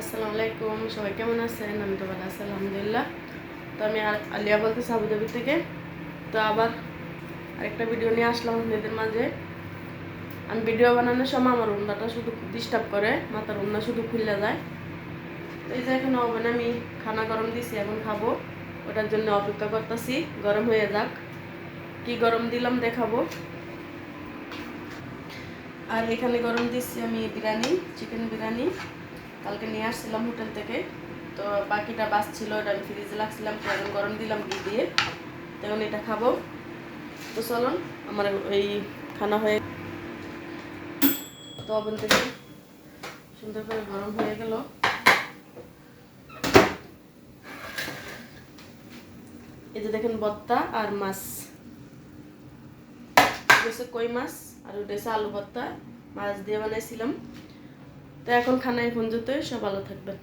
আসসালামু আলাইকুম, সবাই কেমন আছেন? আমি তো ভালো আছি, আলহামদুলিল্লাহ। তো আমি আলিয়া বলতেছি আবুধাবি থেকে। তো আবার আরেকটা ভিডিও নিয়ে আসলাম আপনাদের মাঝে। আমি ভিডিও বানানোর সময় আমার উন্নাটা শুধু ডিস্টার্ব করে, মাথার উন্না শুধু খুলে যায়। তো এই যে এখন ওভেন আমি খানা গরম দিছি, এখন খাব। ওটার জন্য অপেক্ষা করতেছি, গরম হয়ে যাক। কি গরম দিলাম দেখাবো। আর এখানে গরম দিচ্ছি আমি বিরিয়ানি চিকেন বিরিয়ানি। কালকে নিয়ে আসছিলাম হোটেল থেকে। তো বাকিটা বাস ছিল, ওটা আমি ফ্রিজে রাখছিলাম এখন গরম দিলাম ঘি দিয়ে। তখন এটা খাব। তো চলুন, আমার এই খানা হয়ে তো ওভেন থেকে সুন্দর করে গরম হয়ে গেল। এই যে দেখেন বত্তা আর মাছ। এটা কই মাছ আর ওটা আলু ভর্তা। মাছ দিয়ে বানাইছিলাম। তো এখন খানায় পর্যন্তই সব ভালো থাকবেন।